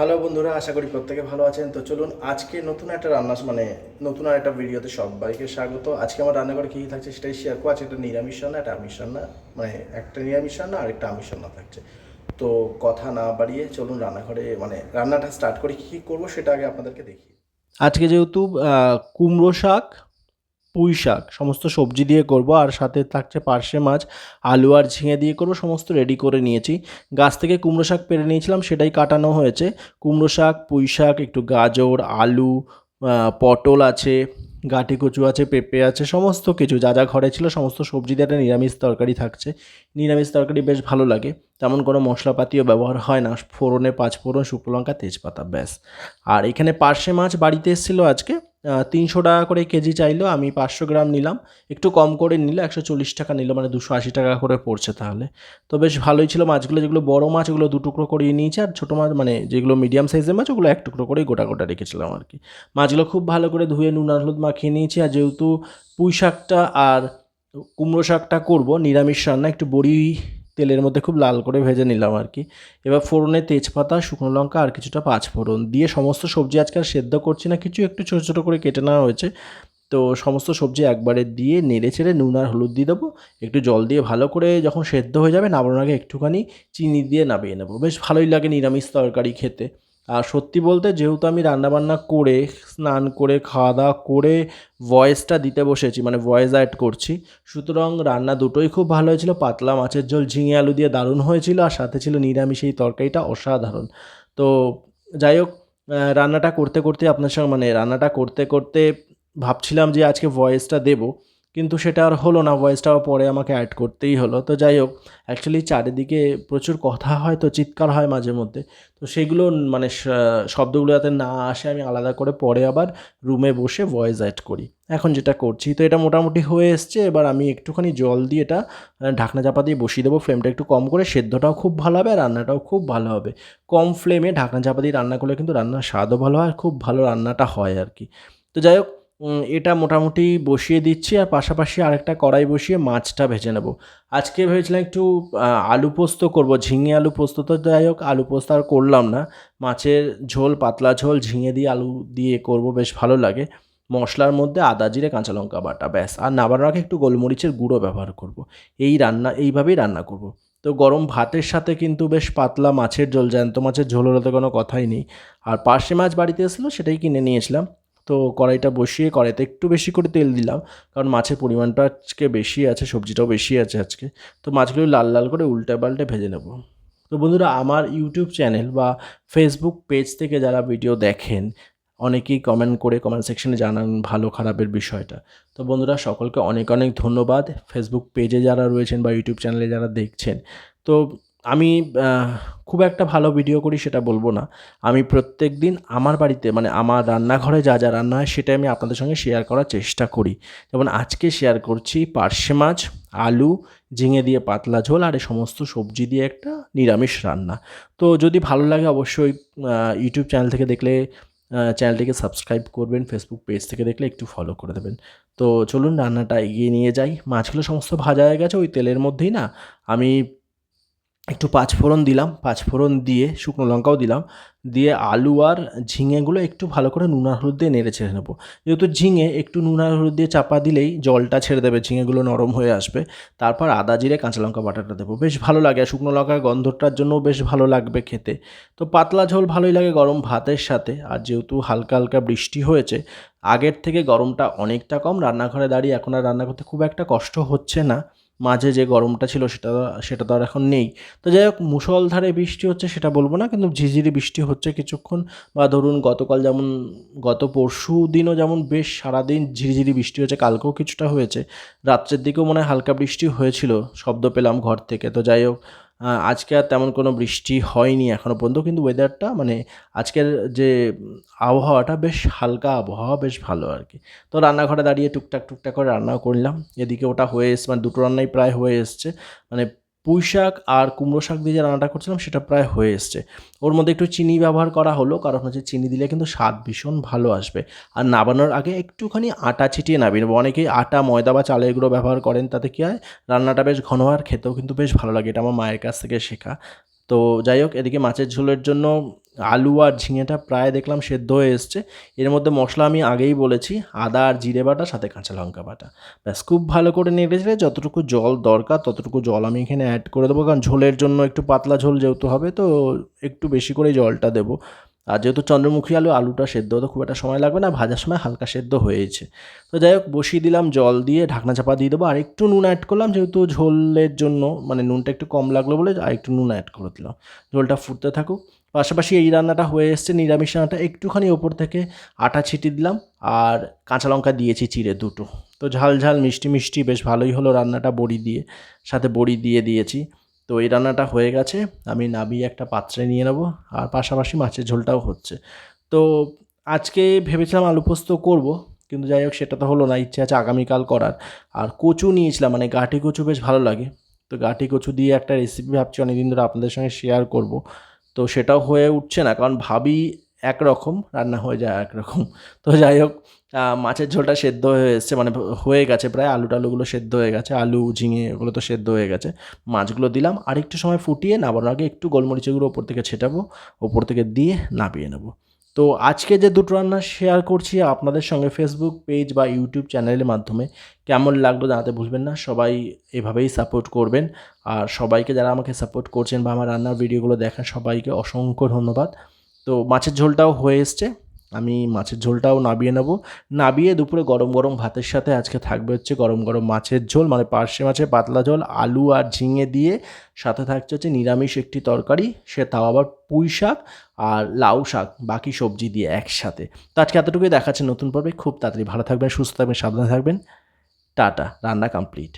Hello বন্ধুরা, আশা করি প্রত্যেকে ভালো আছেন। তো চলুন, আজকে নতুন একটা রান্না মানে নতুন আর একটা ভিডিওতে সবাইকে স্বাগত। আজকে আমার রান্নাঘরে কী থাকছে সেটাই শেয়ার করব। আজকে একটা নিরামিষ রান্না, একটা আমিষ রান্না মানে একটা নিরামিষ রান্না আর একটা আমিষ রান্না থাকছে। তো কথা না বাড়িয়ে চলুন রান্নাঘরে মানে রান্নাটা স্টার্ট করে, কী কী করব সেটা আগে আপনাদেরকে দেখি আজকে যেহেতু কুমড়ো শাক পুঁই শাক, সমস্ত সবজি দিয়ে করব আর সাথে থাকছে পার্শে মাছ, আলু আর ঝিঙে দিয়ে করব, সমস্ত রেডি করে নিয়েছি। গাছ থেকে কুমড়ো শাক পেরে নিয়েছিলাম, সেটাই কাটানো হয়েছে। কুমড়ো শাক, পুঁই শাক, একটু গাজর, আলু পটল আছে, গাঁটি কচু আছে, পেঁপে আছে, সমস্ত কিছু যা যা ঘরে ছিল, সমস্ত সবজি দিয়ে একটা নিরামিষ তরকারি থাকছে। নিরামিষ তরকারি বেশ ভালো লাগে। তেমন কোনো মশলাপাতিও ব্যবহার হয় না। ফোড়নে পাঁচ ফোড়ন, শুকনো লঙ্কা, তেজপাতা, ব্যাস। আর এখানে পার্শে মাছ বাড়িতে এসেছিল আজকে। তিনশো টাকা করে কেজি চাইলো। আমি পাঁচশো গ্রাম নিলাম। একটু কম করে নিলে একশো চল্লিশ টাকা নিল মানে দুশো আশি টাকা করে পড়ছে তাহলে। তো বেশ ভালোই ছিল মাছগুলো। যেগুলো বড় মাছ, ওগুলো দু টুকরো করিয়ে নিয়েছি। আর ছোটো মাছ মানে যেগুলো মিডিয়াম সাইজের মাছ, ওগুলো এক টুকরো করেই গোটা গোটা রেখেছিলাম আর কি। মাছগুলো খুব ভালো করে ধুয়ে নুন হলুদ মাখিয়ে নিয়েছি। আর যেহেতু পুঁই শাকটা আর কুমড়ো শাকটা করব, নিরামিষ রান্না, একটু বড়ি তেলের মধ্যে খুব লাল করে ভেজে নিলাম আর কি। এবার ফোড়নে তেজপাতা, শুকনো লঙ্কা আর কিছুটা পাঁচ ফোড়ন। দিয়ে সমস্ত সবজি আজকাল সেদ্ধ করছি না, কিছু একটু ছোটো ছোটো করে কেটে নেওয়া হয়েছে। তো সমস্ত সবজি একবারে দিয়ে নেড়ে ছেড়ে নুন আর হলুদ দিয়ে দেবো। একটু জল দিয়ে ভালো করে যখন সেদ্ধ হয়ে যাবে, নামানোর আগে একটুখানি চিনি দিয়ে নামিয়ে নেব। বেশ ভালোই লাগে নিরামিষ তরকারি খেতে। আর সত্যি বলতে যেহেতু আমি রান্নাবান্না করে, স্নান করে খাওয়া দাওয়া করে ভয়েসটা দিতে বসেছি মানে ভয়েস অ্যাড করছি, সুতরাং রান্না দুটোই খুব ভালো হয়েছিল। পাতলা মাছের ঝোল, ঝিঙে আলু দিয়ে দারুণ হয়েছিল, আর সাথে ছিল নিরামিষ এই তরকারিটা অসাধারণ। তো যাই হোক রান্নাটা করতে করতে আপনার সঙ্গে মানে রান্নাটা করতে করতে ভাবছিলাম যে আজকে ভয়েসটা দেব। কিন্তু সেটা আর হলো না ভয়েসটাও পরে আমাকে অ্যাড করতেই হলো। তো যাই হোক অ্যাকচুয়ালি চারিদিকে প্রচুর কথা হয়, তো চিৎকার হয় মাঝে মধ্যে। তো সেগুলো মানে শব্দগুলো যাতে না আসে, আমি আলাদা করে পরে আবার রুমে বসে ভয়েস অ্যাড করি। এখন যেটা করছি, তো এটা মোটামুটি হয়ে এসছে, এবার আমি একটুখানি জল দিয়ে এটা ঢাকনা চাপা দিয়ে বসিয়ে দেবো ফ্লেমটা একটু কম করে, সেদ্ধটাও খুব ভালো হবে আর রান্নাটাও খুব ভালো হবে। কম ফ্লেমে ঢাকনা চাপা দিয়ে রান্না করলে কিন্তু রান্নার স্বাদও ভালো হয়, আর খুব ভালো রান্নাটা হয় আর কি। তো যাই হোক এটা মোটামুটি বসিয়ে দিচ্ছি আর পাশাপাশি আরেকটা কড়াই বসিয়ে মাছটা ভেজে নেব। আজকে ভেবেছিলাম একটু আলু পোস্ত করব, ঝিঙে আলু পোস্ত তো যাই হোক, আলু পোস্ত আর করলাম না। মাছের ঝোল, পাতলা ঝোল, ঝিঙে দিয়ে আলু দিয়ে করব, বেশ ভালো লাগে। মশলার মধ্যে আদা, জিরে, কাঁচা লঙ্কা বাটা, ব্যাস। আর নামানোর আগে একটু গোলমরিচের গুঁড়ো ব্যবহার করব। এই রান্না, এইভাবেই রান্না করব। তো গরম ভাতের সাথে কিন্তু বেশ পাতলা মাছের ঝোল, জ্যান্ত মাছের ঝোল হলে তো কোনো কথাই নেই। আর পার্শে মাছ বাড়িতে এসেছিল, সেটাই কিনে নিয়েছিলাম তো কড়াইটা বসিয়ে কড়াইতে একটু বেশি করে তেল দিলাম। কারণ মাছের পরিমাণটা আজকে বেশি আছে, সবজিটাও বেশি আছে আজকে। তো মাছগুলো লাল লাল করে উল্টে পাল্টে ভেজে নেব। তো বন্ধুরা, আমার ইউটিউব চ্যানেল বা ফেসবুক পেজ থেকে যারা ভিডিও দেখেন, অনেকেই কমেন্ট করে কমেন্ট সেকশনে জানান ভালো খারাপের বিষয়টা। তো বন্ধুরা, সকলকে অনেক অনেক ধন্যবাদ। ফেসবুক পেজে যারা রয়েছেন বা ইউটিউব চ্যানেলে যারা দেখছেন, তো আমি খুব একটা ভালো ভিডিও করি সেটা বলব না। আমি প্রত্যেক দিন আমার বাড়িতে মানে আমার রান্নাঘরে যা যা রান্না হয় সেটাই আমি আপনাদের সঙ্গে শেয়ার করার চেষ্টা করি। যেমন আজকে শেয়ার করছি পার্শে মাছ, আলু, ঝিঙে দিয়ে পাতলা ঝোল আর এই সমস্ত সবজি দিয়ে একটা নিরামিষ রান্না। তো যদি ভালো লাগে অবশ্যই ইউটিউব চ্যানেল থেকে দেখলে চ্যানেলটিকে সাবস্ক্রাইব করবেন ফেসবুক পেজ থেকে দেখলে একটু ফলো করে দেবেন। তো চলুন রান্নাটা এগিয়ে নিয়ে যাই। মাছগুলো সমস্ত ভাজা হয়ে গেছে, ওই তেলের মধ্যেই না, আমি একটু পাঁচফোড়ন দিলাম পাঁচফোড়ন দিয়ে শুকনো লঙ্কাও দিলাম, দিয়ে আলু আর ঝিঙেগুলো একটু ভালো করে নুন আর হলুদ দিয়ে নেড়ে ছেড়ে নেব। যেহেতু ঝিঙে একটু নুন আর হলুদ দিয়ে চাপা দিলেই জলটা ছেড়ে দেবে, ঝিঙেগুলো নরম হয়ে আসবে। তারপর আদা জিরে কাঁচা লঙ্কা বাটাটা দেবো। বেশ ভালো লাগে, আর শুকনো লঙ্কার গন্ধটার জন্যও বেশ ভালো লাগবে খেতে। তো পাতলা ঝোল ভালোই লাগে গরম ভাতের সাথে, আর যেহেতু হালকা হালকা বৃষ্টি হয়েছে, আগের থেকে গরমটা অনেকটা কম। রান্নাঘরে দাঁড়িয়ে এখন আর রান্না করতে খুব একটা কষ্ট হচ্ছে না। মাঝে যে গরমটা ছিল সেটা সেটা তো আর এখন নেই। তো যাই হোক মুসলধারে বৃষ্টি হচ্ছে সেটা বলব না, কিন্তু ঝিঝিরি বৃষ্টি হচ্ছে কিছুক্ষণ। বা ধরুন, গতকাল যেমন, গত পরশু দিনও যেমন বেশ সারাদিন ঝিরিঝিরি বৃষ্টি হয়েছে, কালকেও কিছুটা হয়েছে। রাত্রের দিকেও মনে হয় হালকা বৃষ্টি হয়েছিল, শব্দ পেলাম ঘর থেকে। তো যাই হোক আজকে আর তেমন কোনো বৃষ্টি হয়নি এখনও পর্যন্ত, কিন্তু ওয়েদারটা মানে আজকের যে আবহাওয়াটা বেশ হালকা আবহাওয়া, বেশ ভালো আর কি। তো রান্নাঘরে দাঁড়িয়ে টুকটাক টুকটাক করে রান্নাও করলাম। এদিকে ওটা হয়ে এসছে মানে দুটো রান্নাই প্রায় হয়ে এসছে। মানে পুঁই শাক আর কুমড়ো শাক দিয়ে যে রান্নাটা করছিলাম, সেটা প্রায় হয়ে এসছে। ওর মধ্যে একটু চিনি ব্যবহার করা হলো, কারণ হচ্ছে চিনি দিলে কিন্তু স্বাদ ভীষণ ভালো আসবে। আর নাবানোর আগে একটুখানি আটা ছিটিয়ে নাবিয়ে নেব। অনেকেই আটা, ময়দা বা চালের গুঁড়ো ব্যবহার করেন, তাতে কী হয়? রান্নাটা বেশ ঘন আর খেতেও কিন্তু বেশ ভালো লাগে। এটা আমার মায়ের কাছ থেকে শেখা। তো যাই হোক, এদিকে মাছের ঝোলের জন্য আলু আর ঝিঙেটা প্রায় দেখলাম সেদ্ধ হয়ে এসছে। এর মধ্যে মশলা আমি আগেই বলেছি, আদা আর জিরে বাটা, সাথে কাঁচা লঙ্কা বাটা। ব্যাস, খুব ভালো করে নেড়েছিলে যতটুকু জল দরকার, ততটুকু জল আমি এখানে অ্যাড করে দেবো। কারণ ঝোলের জন্য একটু পাতলা ঝোল যেহেতু হবে, তো একটু বেশি করে জলটা দেবো। আর যেহেতু চন্দ্রমুখী আলু, আলুটা সেদ্ধ হতে খুব একটা সময় লাগবে না ভাজার সময় হালকা সেদ্ধ হয়েছে। তো যাই হোক, বসিয়ে দিলাম জল দিয়ে, ঢাকনা চাপা দিয়ে দেবো, আর একটু নুন অ্যাড করলাম, যেহেতু ঝোলের জন্য মানে নুনটা একটু কম লাগল বলে, আর একটু নুন অ্যাড করে দিলাম। ঝোলটা ফুটতে থাকুক। পাশাপাশি এই রান্নাটা হয়ে এসছে, নিরামিষ রান্নাটা একটুখানি ওপর থেকে আটা ছিটিয়ে দিলাম, আর কাঁচা লঙ্কা দিয়েছি চিড়ে দুটো। তো ঝাল ঝাল, মিষ্টি মিষ্টি, বেশ ভালোই হলো রান্নাটা বড়ি দিয়ে, সাথে বড়ি দিয়ে দিয়েছি। তো এই রান্নাটা হয়ে গেছে। আমি নাবিয়ে একটা পাত্রে নিয়ে নেব, আর পাশাপাশি মাছের ঝোলটাও হচ্ছে। তো আজকে ভেবেছিলাম আলু পোস্ত করব, কিন্তু যাই হোক সেটা তো হলো না, ইচ্ছে আছে আগামীকাল করার। আর কচু নিয়েছিলাম মানে গাঁটি কচু বেশ ভালো লাগে। তো গাঁটি কচু দিয়ে একটা রেসিপি ভাবছি, অনেকদিন ধরে আপনাদের সঙ্গে শেয়ার করব। তো সেটাও হয়ে উঠছে না, কারণ ভাবি একরকম, রান্না হয়ে যায় একরকম। তো যাই হোক মাছের ঝোলটা সেদ্ধ হয়ে এসছে মানে হয়ে গেছে প্রায় আলু টালুগুলো সেদ্ধ হয়ে গেছে, আলু, ঝিঙে এগুলো তো সেদ্ধ হয়ে গেছে। মাছগুলো দিলাম আর একটু সময় ফুটিয়ে নামানোর আগে একটু গোলমরিচগুলো ওপর থেকে ছেটাবো, ওপর থেকে দিয়ে নামিয়ে নেব। তো আজকে যে দুটো রান্না শেয়ার করছি, আপনাদের সঙ্গে ফেসবুক পেজ বা ইউটিউব চ্যানেলের মাধ্যমে কেমন লাগল জানাতে ভুলবেন না, সবাই এভাবেই সাপোর্ট করবেন। আর সবাইকে যারা আমাকে সাপোর্ট করছেন বা আমার রান্নার ভিডিওগুলো দেখেন, সবাইকে অসংখ্য ধন্যবাদ। তো মাছের ঝোলটাও হয়ে এসছে। আমি মাছের ঝোলটাও নাবিয়ে নেব। নাবিয়ে দুপুরে গরম গরম ভাতের সাথে আজকে থাকবে হচ্ছে গরম গরম মাছের ঝোল মানে পার্শে মাছের পাতলা ঝোল, আলু আর ঝিঙে দিয়ে। সাথে থাকছে হচ্ছে নিরামিষ একটি তরকারি, সে তাও আবার পুঁই শাক আর লাউ শাক, বাকি সবজি দিয়ে একসাথে। তো আজকে এতটুকুই, দেখাচ্ছে নতুন পর্বে। খুব তাড়াতাড়ি ভালো থাকবেন, সুস্থ থাকবেন, সাবধানে থাকবেন। টাটা, রান্না কমপ্লিট।